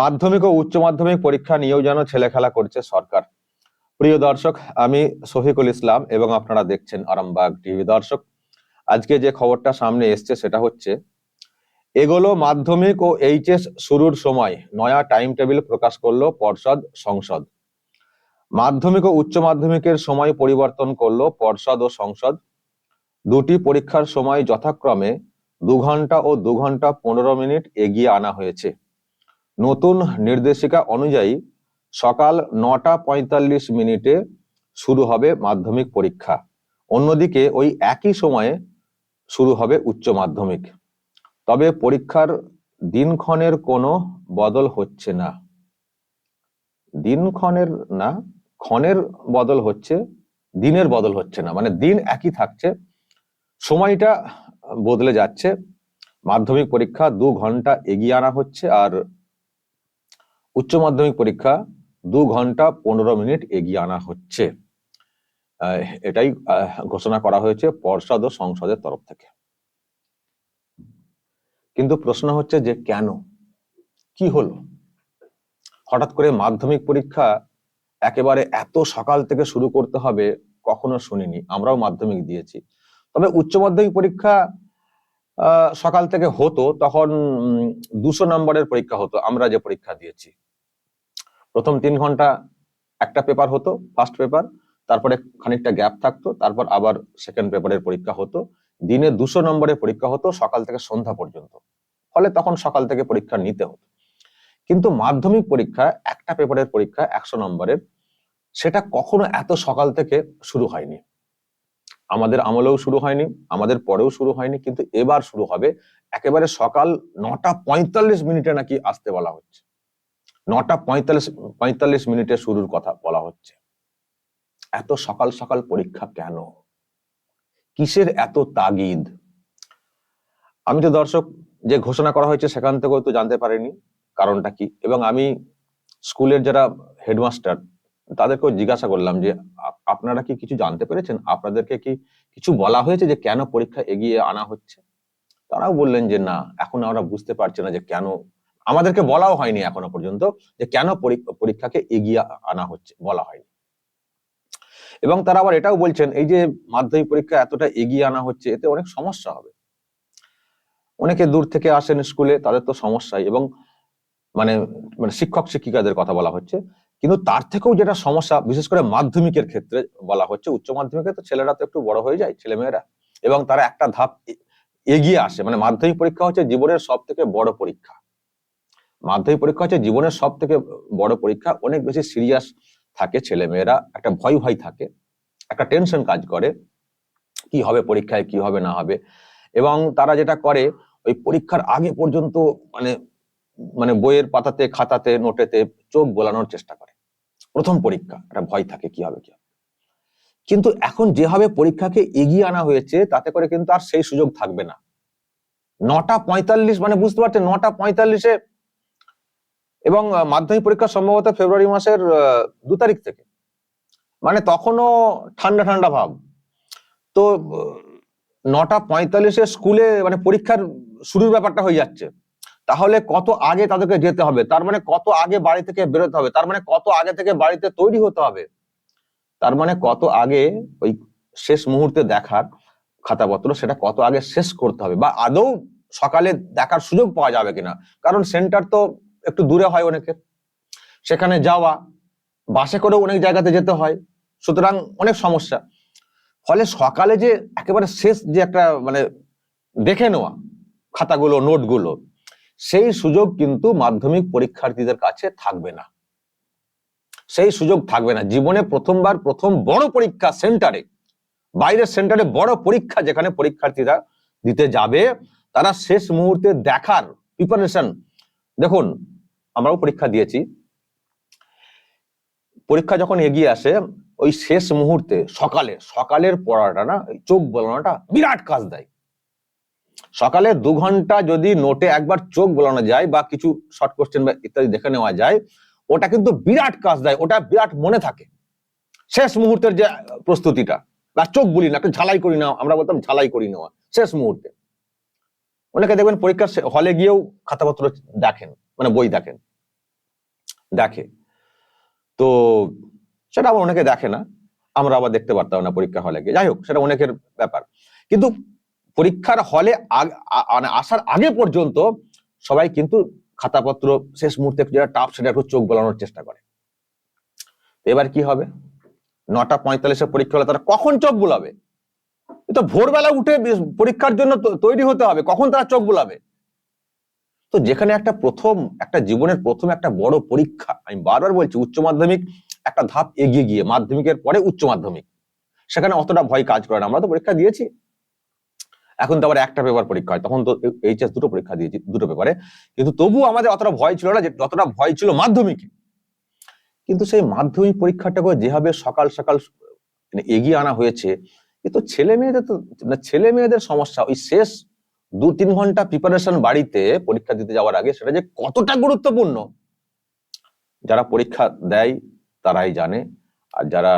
মাধ্যমিক ও উচ্চ মাধ্যমিক পরীক্ষা নিয়েও যেন ছেলেখেলা করছে সরকার। প্রিয় দর্শক, আমি শফিকুল ইসলাম এবং আপনারা দেখছেন আরামবাগ টিভি। দর্শক, আজকে যে খবরটা সামনে এসছে সেটা হচ্ছে, এগুলো মাধ্যমিক ও এইচএস শুরুর সময় নয়া টাইম টেবিল প্রকাশ করল পর্ষদ সংসদ। মাধ্যমিক ও উচ্চ মাধ্যমিকের সময় পরিবর্তন করল পর্ষদ ও সংসদ। দুটি পরীক্ষার সময় যথাক্রমে দু ঘণ্টা ও দু ঘণ্টা পনেরো মিনিট এগিয়ে আনা হয়েছে। নতুন নির্দেশিকা অনুযায়ী সকাল নটা পঁয়তাল্লিশ মিনিটে শুরু হবে মাধ্যমিক পরীক্ষা। অন্যদিকে ওই একই সময়ে শুরু হবে উচ্চ মাধ্যমিক। তবে পরীক্ষার দিনক্ষণের কোনো বদল হচ্ছে না। দিনক্ষণের না, ক্ষণের বদল হচ্ছে, দিনের বদল হচ্ছে না। মানে দিন একই থাকছে, সময়টা বদলে যাচ্ছে। মাধ্যমিক পরীক্ষা দু ঘণ্টা এগিয়ে আনা হচ্ছে আর উচ্চ মাধ্যমিক পরীক্ষা দু ঘণ্টা পনেরো মিনিট এগিয়ে আনা হচ্ছে। এটাই ঘোষণা করা হয়েছে পর্ষদ ও সংসদের তরফ থেকে। কিন্তু প্রশ্ন হচ্ছে যে কেন? কি হলো? হঠাৎ করে মাধ্যমিক পরীক্ষা একেবারে এত সকাল থেকে শুরু করতে হবে, কখনো শুনিনি। আমরাও মাধ্যমিক দিয়েছি। তবে উচ্চ মাধ্যমিক পরীক্ষা সকাল থেকে হতো, তখন দুশো নম্বরের পরীক্ষা হতো, আমরা যে পরীক্ষা দিয়েছি। প্রথম তিন ঘণ্টা একটা পেপার হতো ফার্স্ট পেপার তারপরে খানিকটা গ্যাপ থাকতো, তারপর আবার সেকেন্ড পেপারের পরীক্ষা হতো। দিনে দুশো নম্বরের পরীক্ষা হতো সকাল থেকে সন্ধ্যা পর্যন্ত। ফলে তখন সকাল থেকে পরীক্ষা নিতে হতো। কিন্তু মাধ্যমিক পরীক্ষা, একটা পেপারের পরীক্ষা একশো নম্বরের, সেটা কখনো এত সকাল থেকে শুরু হয়নি। আমাদের আমলেও শুরু হয়নি, আমাদের পরেও শুরু হয়নি, কিন্তু এবার শুরু হবে। একেবারে সকাল নটা পঁয়তাল্লিশ মিনিটে নাকি আসতে বলা হচ্ছে। নটা পঁয়তাল্লিশ পঁয়তাল্লিশ মিনিটে শুরুর কথা বলা হচ্ছে। এত সকাল সকাল পরীক্ষা কেন? কিসের এত তাগিদ? আমি তো দর্শক, যে ঘোষণা করা হয়েছে সেখান থেকেও তো জানতে পারিনি, কারণটা কি? এবং আমি স্কুলের যারা হেডমাস্টার তাদেরকেও জিজ্ঞাসা করলাম যে আপনারা কি কিছু জানতে পেরেছেন? আপনাদেরকে কি কিছু বলা হয়েছে যে কেন পরীক্ষা এগিয়ে আনা হচ্ছে? তারাও বললেন যে, না, এখন আমরা বুঝতে পারছি না যে কেন আমাদেরকে বলাও হয়নি এখনও পর্যন্ত যে কেন পরীক্ষাকে এগিয়ে আনা হচ্ছে, বলা হয়নি। এবং তারা আবার এটাও বলছেন, এই যে মাধ্যমিক পরীক্ষা এতটা এগিয়ে আনা হচ্ছে, এতে অনেক সমস্যা হবে। অনেকে দূর থেকে আসেন স্কুলে, তাদের তো সমস্যাই এবং মানে মানে শিক্ষক শিক্ষিকাদের কথা বলা হচ্ছে। কিন্তু তার থেকেও যেটা সমস্যা, বিশেষ করে মাধ্যমিকের ক্ষেত্রে বলা হচ্ছে, উচ্চ মাধ্যমিকে তো ছেলেরা তো একটু বড় হয়ে যায়, ছেলেমেয়েরা। এবং তারা একটা ধাপ এগিয়ে আসে। মানে মাধ্যমিক পরীক্ষা হচ্ছে জীবনের সব থেকে বড় পরীক্ষা। মাধ্যমিক পরীক্ষা হচ্ছে জীবনের সব থেকে বড় পরীক্ষা। অনেক বেশি সিরিয়াস থাকে ছেলেমেয়েরা, একটা ভয় ভয় থাকে, একটা টেনশন কাজ করে, কি হবে পরীক্ষায়, কি হবে না হবে। এবং তারা যেটা করে, ওই পরীক্ষার আগে পর্যন্ত মানে মানে বইয়ের পাতাতে, খাতাতে, নোটেতে চোখ বোলানোর চেষ্টা করে। প্রথম পরীক্ষা, একটা ভয় থাকে কি হবে কি হবে। কিন্তু এখন যেভাবে পরীক্ষাকে এগিয়ে আনা হয়েছে, তাতে করে কিন্তু আর সেই সুযোগ থাকবে না। নটা পঁয়তাল্লিশ মানে বুঝতে পারছেন, নটা পঁয়তাল্লিশে এবং মাধ্যমিক পরীক্ষা সম্ভবত ফেব্রুয়ারি মাসের দু তারিখ থেকে। মানে তখনও ঠান্ডা ঠান্ডা ভাব। তো নটা পঁয়তাল্লিশে স্কুলে মানে পরীক্ষার শুরুর ব্যাপারটা হয়ে যাচ্ছে। তাহলে কত আগে তাদেরকে যেতে হবে? তার মানে কত আগে বাড়ি থেকে বেরোতে হবে? তার মানে কত আগে থেকে বাড়িতে তৈরি হতে হবে? তার মানে কত আগে ওই শেষ মুহূর্তে দেখার খাতাপত্র সেটা কত আগে শেষ করতে হবে? বা আদৌ সকালে দেখার সুযোগ পাওয়া যাবে কিনা? কারণ সেন্টার তো একটু দূরে হয় অনেকের সেখানে যাওয়া, বাসে করেও অনেক জায়গাতে যেতে হয়। সুতরাং অনেক সমস্যা। ফলে সকালে যে একেবারে শেষ যে একটা মানে দেখে নেওয়া খাতাগুলো, নোটগুলো সেই সুযোগ কিন্তু মাধ্যমিক পরীক্ষার্থীদের কাছে থাকবে না। সেই সুযোগ থাকবে না। জীবনে প্রথমবার প্রথম বড় পরীক্ষা সেন্টারে, বাইরের সেন্টারে বড় পরীক্ষা যেখানে পরীক্ষার্থীরা দিতে যাবে, তারা শেষ মুহূর্তে দেখার প্রিপারেশন দেখুন, আমরাও পরীক্ষা দিয়েছি। পরীক্ষা যখন এগিয়ে আসে, ওই শেষ মুহূর্তে সকালে, সকালের পড়াটা না চোখ বোলানোটা বিরাট কাজ দেয়। সকালে দু ঘণ্টা যদি নোটে একবার চোখ বোলানো যায় বা কিছু শর্ট কোশ্চেন বা ইত্যাদি দেখে নেওয়া যায়, ওটা কিন্তু বিরাট কাজ দেয়, ওটা বিরাট মনে থাকে। শেষ মুহূর্তের যে প্রস্তুতিটা, বা চোখ বলি না ঝালাই করি না, আমরা বলতাম ঝালাই করি নেওয়া, শেষ মুহূর্তে। অনেকে দেখবেন পরীক্ষার হলে গিয়েও খাতাপত্র দেখেন মানে বই দেখেন, দেখে। তো সেটা আবার অনেকে দেখে না, আমরা আবার দেখতে পারতাম না পরীক্ষা হলে গিয়ে। যাই হোক, সেটা অনেকের ব্যাপার। কিন্তু পরীক্ষার হলে মানে আসার আগে পর্যন্ত সবাই কিন্তু খাতাপত্র শেষ মুহূর্তে যেটা টাপ সেটা একটু চোখ বলানোর চেষ্টা করে। এবার কি হবে? নটা পঁয়তাল্লিশে পরীক্ষা হলে তারা কখন চোখ বোলাবে? তো ভোরবেলা উঠে পরীক্ষার জন্য তৈরি হতে হবে, কখন তারা চোখ বোলাবে? তো যেখানে একটা প্রথম, একটা জীবনের প্রথম একটা বড় পরীক্ষা, আমি বারবার বলছি উচ্চ মাধ্যমিক একটা ধাপ এগিয়ে গিয়ে, মাধ্যমিকের পরে উচ্চ মাধ্যমিক, সেখানে অতটা ভয় কাজ করে না। আমরা তো পরীক্ষা দিয়েছি। এখন তো আবার একটা পেপার পরীক্ষা হয়, তখন তো এইচএস দুটো পরীক্ষা দিয়েছি, দুটো পেপারে কিন্তু তবু আমাদের অতটা ভয় ছিল না যে যতটা ভয় ছিল মাধ্যমিকে। কিন্তু সেই মাধ্যমিক পরীক্ষাটাকে যেভাবে সকাল সকাল মানে এগিয়ে আনা হয়েছে, এ তো ছেলে মেয়েদের তো মানে ছেলে মেয়েদের সমস্যা। ওই শেষ দু তিন ঘণ্টা প্রিপারেশন বাড়িতে পরীক্ষা দিতে যাওয়ার আগে সেটা যে কতটা গুরুত্বপূর্ণ, যারা পরীক্ষা দেয় তারাই জানে, আর যারা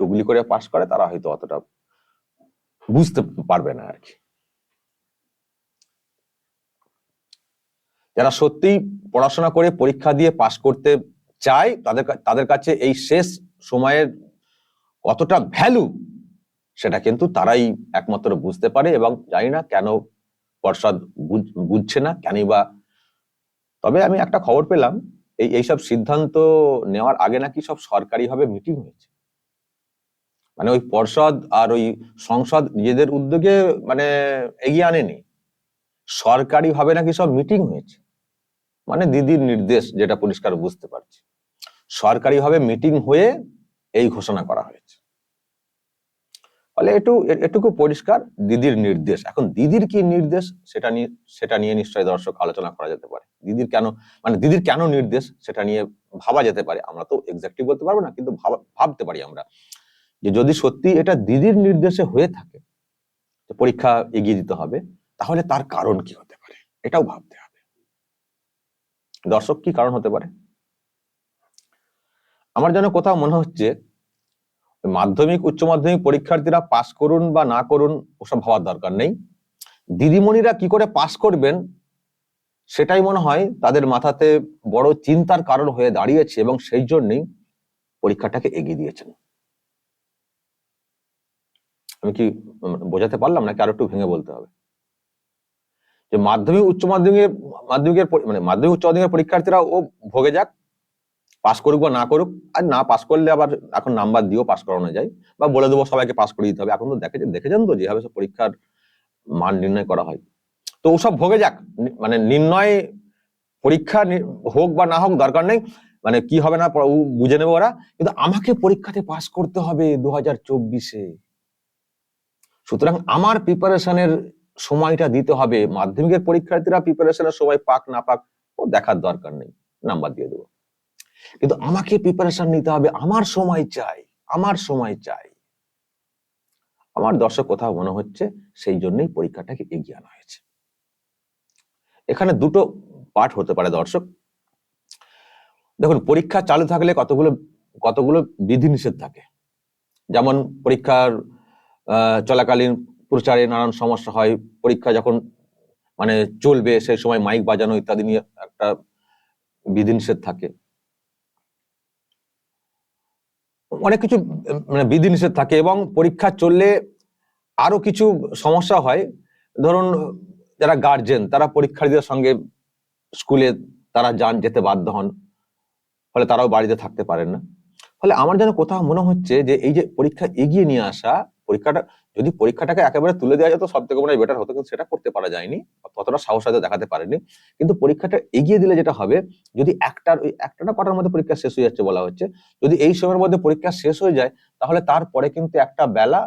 টুগলি করে পাশ করে তারা হয়তো অতটা বুঝতে পারবে না আর কি। যারা সত্যিই পড়াশোনা করে পরীক্ষা দিয়ে পাশ করতে চায়, তাদের তাদের কাছে এই শেষ সময়ের কতটা ভ্যালু সেটা কিন্তু তারাই একমাত্র বুঝতে পারে এবং জানি না কেন পর্ষদ বুঝছে না, কেনই বা। তবে আমি একটা খবর পেলাম, এই এইসব সিদ্ধান্ত নেওয়ার আগে নাকি সব সরকারিভাবে মিটিং হয়েছে। মানে ওই পর্ষদ আর ওই সংসদ নিজেদের উদ্যোগে মানে এগিয়ে আনেনি। সরকারিভাবে নাকি সব মিটিং হয়েছে। মানে দিদির নির্দেশ যেটা পরিষ্কার বুঝতে পারছি। সরকারি ভাবে মিটিং হয়ে এই ঘোষণা করা হয়েছে। ফলে একটু এটুকু পরিষ্কার দিদির নির্দেশ। এখন দিদির কি নির্দেশ সেটা নিয়ে সেটা নিয়ে নিশ্চয়ই দর্শক আলোচনা করা যেতে পারে। দিদির কেন মানে দিদির কেন নির্দেশ সেটা নিয়ে ভাবা যেতে পারে আমরা তো এক্স্যাক্টলি বলতে পারব না, কিন্তু ভাবা- ভাবতে পারি আমরা। যে যদি সত্যি এটা দিদির নির্দেশে হয়ে থাকে পরীক্ষা এগিয়ে দিতে হবে, তাহলে তার কারণ কি হতে পারে? এটাও ভাবতে হবে। দর্শক কি কারণ হতে পারে? আমার যেন কোথাও মনে হচ্ছে, মাধ্যমিক, উচ্চ মাধ্যমিক পরীক্ষার্থীরা পাশ করুন বা না করুন ওসব ভাবার দরকার নেই। দিদিমণিরা কি করে পাশ করবেন, সেটাই মনে হয় তাদের মাথাতে বড় চিন্তার কারণ হয়ে দাঁড়িয়েছে এবং সেই জন্যই পরীক্ষাটাকে এগিয়ে দিয়েছেন। আমি কি বোঝাতে পারলাম নাকি আরও একটু ভেঙে বলতে হবে? যে মাধ্যমিক, উচ্চ মাধ্যমিকের মাধ্যমিকের মানে মাধ্যমিক, উচ্চ মাধ্যমিকের পরীক্ষার্থীরা ও ভোগে যাক, পাস করুক বা না করুক, আর না পাস করলে আবার এখন নাম্বার দিয়েও পাস করানো যায়, বা বলে দেবো সবাইকে পাস করে দিতে হবে। এখন তো দেখে দেখেছেন তো যেভাবে সব পরীক্ষার মান নির্ণয় করা হয়। তো ওসব ভোগে যাক মানে নির্ণয়, পরীক্ষা হোক বা না হোক, দরকার নেই মানে কি হবে না বুঝে নেবে ওরা, কিন্তু আমাকে পরীক্ষাতে পাস করতে হবে দু হাজার চব্বিশে। সুতরাং আমার প্রিপারেশনের সময়টা দিতে হবে। মাধ্যমিকের পরীক্ষার্থীরা প্রিপারেশনের সময় পাক, না পাক, ও দেখার দরকার নেই। নাম্বার দিয়ে দেবো। কিন্তু আমাকে প্রিপারেশন নিতে হবে। আমার সময় চাই। আমার সময় চাই। আমার দর্শক কোথাও মনে হচ্ছে সেই জন্যই পরীক্ষাটাকে এগিয়ে আনা হয়েছে। এখানে দুটো পাঠ হতে পারে দর্শক। দেখুন, পরীক্ষা চালু থাকলে কতগুলো কতগুলো বিধিনিষেধ থাকে। যেমন পরীক্ষার চলাকালীন প্রচারে নানান সমস্যা হয়, পরীক্ষা যখন মানে চলবে সেই সময় মাইক বাজানো ইত্যাদি নিয়ে একটা বিধিনিষেধ থাকে। অনেক কিছু মানে বিধিনিষেধ থাকে এবং পরীক্ষা চললে আরও কিছু সমস্যা হয়। ধরুন, যারা গার্জেন তারা পরীক্ষার্থীদের সঙ্গে স্কুলে তারা যান, যেতে বাধ্য হন। ফলে তারাও বাড়িতে থাকতে পারেন না। ফলে আমার যেন কোথাও মনে হচ্ছে যে, এই যে পরীক্ষা এগিয়ে নিয়ে আসা, পরীক্ষাটা যদি পরীক্ষাটাকে একেবারে তুলে দেওয়া যেত সব থেকে মনে হয় বেটার হতো, কিন্তু সেটা করতে পারা যায়নি ততটা সাহস হয়তো দেখাতে পারেনি। কিন্তু পরীক্ষাটা এগিয়ে দিলে যেটা হবে, যদি একটার ওই একটা না কটার মধ্যে পরীক্ষা শেষ হয়ে যাচ্ছে বলা হচ্ছে, যদি এই সময়ের মধ্যে পরীক্ষা শেষ হয়ে যায়, তাহলে তারপরে কিন্তু একটা বেলা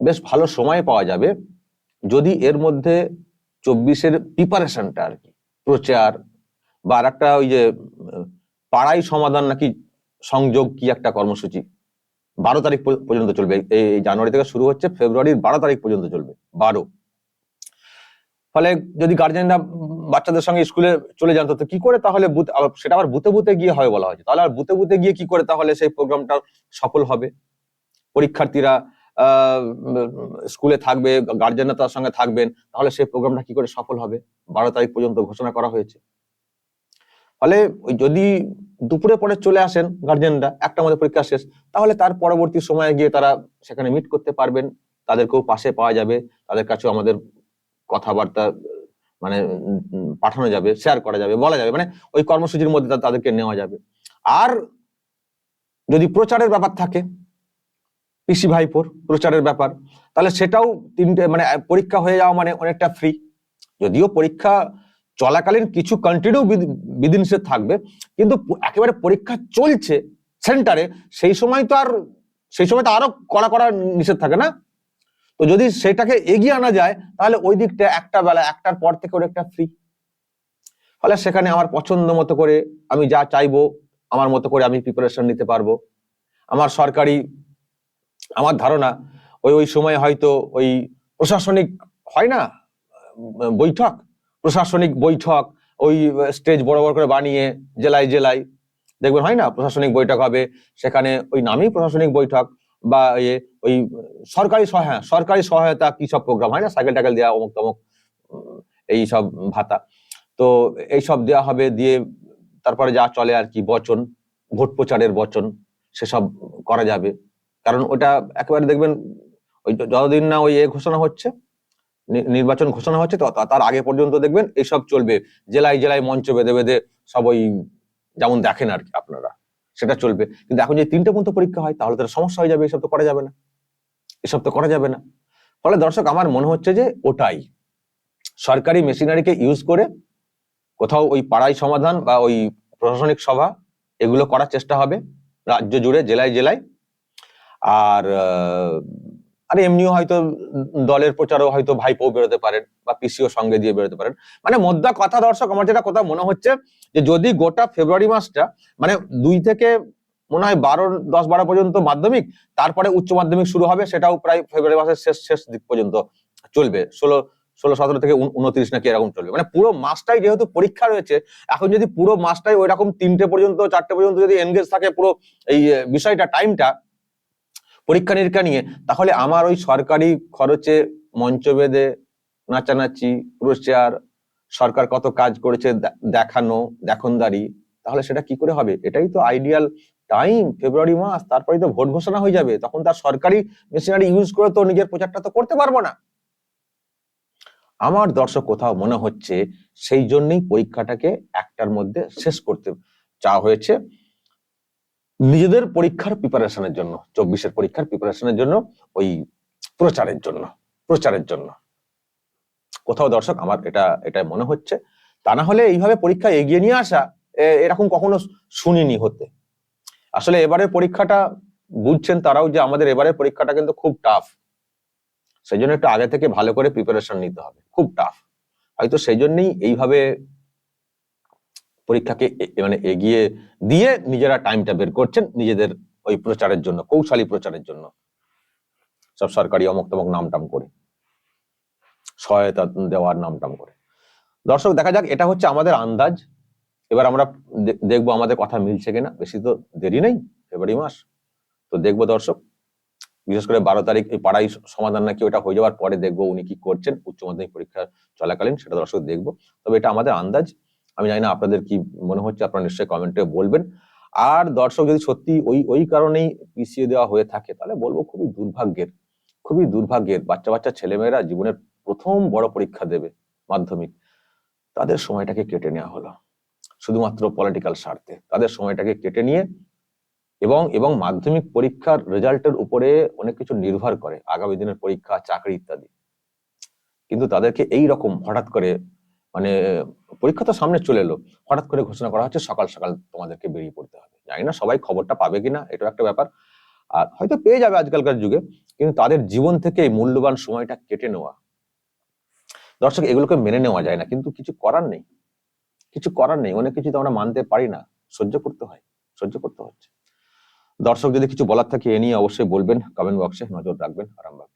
বেশ ভালো সময় পাওয়া যাবে, যদি এর মধ্যে চব্বিশের প্রিপারেশনটা আর কি, প্রচার, বা আর একটা ওই যে পাড়াই সমাধান নাকি সংযোগ কি একটা কর্মসূচি বারো তারিখ পর্যন্ত চলবে। এই জানুয়ারি থেকে শুরু হচ্ছে, ফেব্রুয়ারির বারো তারিখ পর্যন্ত চলবে, বারো। ফলে যদি গার্জেনরা বাচ্চাদের সঙ্গে স্কুলে চলে যান, তো কি করে তাহলে বুথ সেটা আবার বুথে বুথে গিয়ে হয় বলা হয়েছে। তাহলে আর বুথে বুথে গিয়ে কি করে তাহলে সেই প্রোগ্রামটা সফল হবে? পরীক্ষার্থীরা স্কুলে থাকবে গার্জেনরা তার সঙ্গে থাকবেন, তাহলে সেই প্রোগ্রামটা কি করে সফল হবে? বারো তারিখ পর্যন্ত ঘোষণা করা হয়েছে। ফলে ওই যদি দুপুরে পরে চলে আসেন গার্জেনরা একটা মধ্যে পরীক্ষা শেষ, তাহলে তার পরবর্তী সময়ে গিয়ে তারা সেখানে মিট করতে পারবেন। তাদেরকেও পাশে পাওয়া যাবে, তাদের কাছেও আমাদের কথাবার্তা মানে পাঠানো যাবে শেয়ার করা যাবে, বলা যাবে মানে ওই কর্মসূচির মধ্যে তাদেরকে নেওয়া যাবে। আর যদি প্রচারের ব্যাপার থাকে, পিসি ভাইপোর প্রচারের ব্যাপার, তাহলে সেটাও তিনটে মানে পরীক্ষা হয়ে যাওয়া মানে অনেকটা ফ্রি যদিও পরীক্ষা চলাকালীন কিছু কন্টিনিউ বিধিনিষেধ থাকবে, কিন্তু একেবারে পরীক্ষা চলছে সেন্টারে সেই সময় তো আর, সেই সময় তো আরও কড়া কড়া নিষেধ থাকে না? তো যদি সেটাকে এগিয়ে আনা যায়, তাহলে ওই দিকটা একটা বেলা, একটার পর থেকে ওর একটা ফ্রি ফলে সেখানে আমার পছন্দ মতো করে আমি যা চাইব, আমার মতো করে আমি প্রিপারেশন নিতে পারব। আমার সরকারি, আমার ধারণা, ওই ওই সময় হয়তো ওই প্রশাসনিক হয় না বৈঠক প্রশাসনিক বৈঠক, ওই স্টেজ বড় বড় করে বানিয়ে, জেলায় জেলায়। দেখবেন হয় না? প্রশাসনিক বৈঠক হবে, সেখানে ওই নামেই প্রশাসনিক বৈঠক বা ইয়ে ওই, সরকারি সহায়তা সরকারি সহায়তা কি সব প্রোগ্রাম হয় না? সাইকেল টাইকেল দেওয়া অমুক তমুক এই সব ভাতা। তো, এই সব দেওয়া হবে, দিয়ে তারপরে যা চলে আর কি, বচন, ভোট প্রচারের বচন, সেসব করা যাবে। কারণ ওটা একেবারে দেখবেন, ওই যতদিন না ওই এ ঘোষণা হচ্ছে নির্বাচন ঘোষণা হচ্ছে, তো তার আগে পর্যন্ত দেখবেন এইসব চলবে। জেলায় জেলায় মঞ্চ বেঁধে বেঁধে সব ওই যেমন দেখেন আর কি আপনারা, সেটা চলবে। কিন্তু এখন যে তিনটে পর্যন্ত পরীক্ষা হয়, তাহলে তার সমস্যা হয়ে যাবে, এসব তো করা যাবে না। এসব তো করা যাবে না। ফলে দর্শক, আমার মনে হচ্ছে যে ওটাই। সরকারি মেশিনারিকে ইউজ করে কোথাও ওই পাড়ায় সমাধান বা ওই প্রশাসনিক সভা, এগুলো করার চেষ্টা হবে, রাজ্য জুড়ে, জেলায় জেলায়। আর আর এমনিও হয়তো দলের প্রচারও হয়তো ভাইপো বেরোতে পারেন বা পিসিও সঙ্গে দিয়ে বেরোতে পারেন। মানে মোদ্দা কথা দর্শক, আমার যেটা কথা মনে হচ্ছে যে যদি গোটা ফেব্রুয়ারি মাসটা মানে দুই থেকে মনে হয় বারো, দশ, বারো পর্যন্ত মাধ্যমিক, তারপরে উচ্চ মাধ্যমিক শুরু হবে, সেটাও প্রায় ফেব্রুয়ারি মাসের শেষ শেষ দিক পর্যন্ত চলবে। ষোলো ষোলো, সতেরো থেকে উনত্রিশ নাকি এরকম চলবে। মানে পুরো মাসটাই যেহেতু পরীক্ষা রয়েছে, এখন যদি পুরো মাসটাই ওই রকম তিনটে পর্যন্ত, চারটে পর্যন্ত যদি এনগেজ থাকে পুরো এই বিষয়টা টাইমটা পরীক্ষা নিরীক্ষা নিয়ে, তাহলে আমার ওই সরকারি খরচে মঞ্চ বেঁধে নাচানাচি প্রচার সরকার কত কাজ করেছে দেখানো, দেখনদারি, তাহলে সেটা কি করে হবে? এটাই তো আইডিয়াল টাইম ফেব্রুয়ারি মাস, তারপরেই তো ভোট ঘোষণা হয়ে যাবে। তখন তার সরকারি মেশিনারি ইউজ করে তো নিজের প্রচারটা তো করতে পারব না। আমার দর্শক, কোথাও মনে হচ্ছে সেই জন্যই পরীক্ষাটাকে একটার মধ্যে শেষ করতে চাওয়া হয়েছে। নিজেদের পরীক্ষার প্রিপারেশনের জন্য, চব্বিশের পরীক্ষার প্রিপারেশনের জন্য, ওই প্রচারের জন্য প্রচারের জন্য। কোথাও দর্শক, আমার এটা এটা মনে হচ্ছে। তা না হলে এইভাবে পরীক্ষা এগিয়ে নিয়ে আসা এরকম কখনো শুনিনি হতে। আসলে এবারের পরীক্ষাটা বুঝছেন তারাও যে আমাদের এবারের পরীক্ষাটা কিন্তু খুব টাফ সেই জন্য একটু আগে থেকে ভালো করে প্রিপারেশন নিতে হবে। খুব টাফ হয়তো সেই জন্যই এইভাবে পরীক্ষাকে মানে এগিয়ে দিয়ে নিজেরা টাইমটা বের করছেন নিজেদের ওই প্রচারের জন্য, কৌশলী প্রচারের জন্য। সব সরকারি অমক তমক নামটাম করে। সহায়তা দেওয়ার নামটাম করে। দর্শক, দেখা যাক, এটা হচ্ছে আমাদের আন্দাজ। এবার আমরা দেখব আমাদের কথা মিলছে কিনা। বেশি তো দেরি নেই, ফেব্রুয়ারি মাস। তো দেখব দর্শক, বিশেষ করে বারো তারিখ এই পাড়াই সমাধান নাকি ওটা হয়ে যাওয়ার পরে দেখব উনি কি করছেন। উচ্চ মাধ্যমিক পরীক্ষা চলাকালীন, সেটা দর্শক দেখব। তবে এটা আমাদের আন্দাজ। আমি জানি না আপনাদের কি মনে হচ্ছে, আপনারা নিশ্চয়ই কমেন্টে বলবেন। আর দর্শক যদি সত্যি ওই ওই কারণেই পিছিয়ে দেওয়া হয়ে থাকে, তাহলে বলব খুবই দুর্ভাগ্যের খুবই দুর্ভাগ্যের বাচ্চা বাচ্চা ছেলেমেয়েরা জীবনের প্রথম বড় পরীক্ষা দেবে মাধ্যমিক। তাদের সময়টাকে কেটে নেওয়া হলো। শুধুমাত্র পলিটিক্যাল স্বার্থে। তাদের সময়টাকে কেটে নিয়ে এবং এবং মাধ্যমিক পরীক্ষার রেজাল্টের উপরে অনেক কিছু নির্ভর করে, আগামী দিনের পরীক্ষা, চাকরি ইত্যাদি। কিন্তু তাদেরকে এই রকম হঠাৎ করে মানে পরীক্ষা তো সামনে চলে এলো। হঠাৎ করে ঘোষণা করা হচ্ছে সকাল সকাল তোমাদেরকে বেরিয়ে পড়তে হবে। জানি না সবাই খবরটা পাবে কিনা এটা একটা ব্যাপার। আর হয়তো পেয়ে যাবে আজকালকার যুগে, কিন্তু তাদের জীবন থেকে এই মূল্যবান সময়টা কেটে নেওয়া। দর্শক, এগুলোকে মেনে নেওয়া যায় না, কিন্তু কিছু করার নেই। কিছু করার নেই, অনেক কিছু তো আমরা মানতে পারি না। সহ্য করতে হয়, সহ্য করতে হচ্ছে। দর্শক, যদি কিছু বলার থাকে এ নিয়ে অবশ্যই বলবেন কমেন্ট বক্সে নজর রাখবেন। আরামবাগ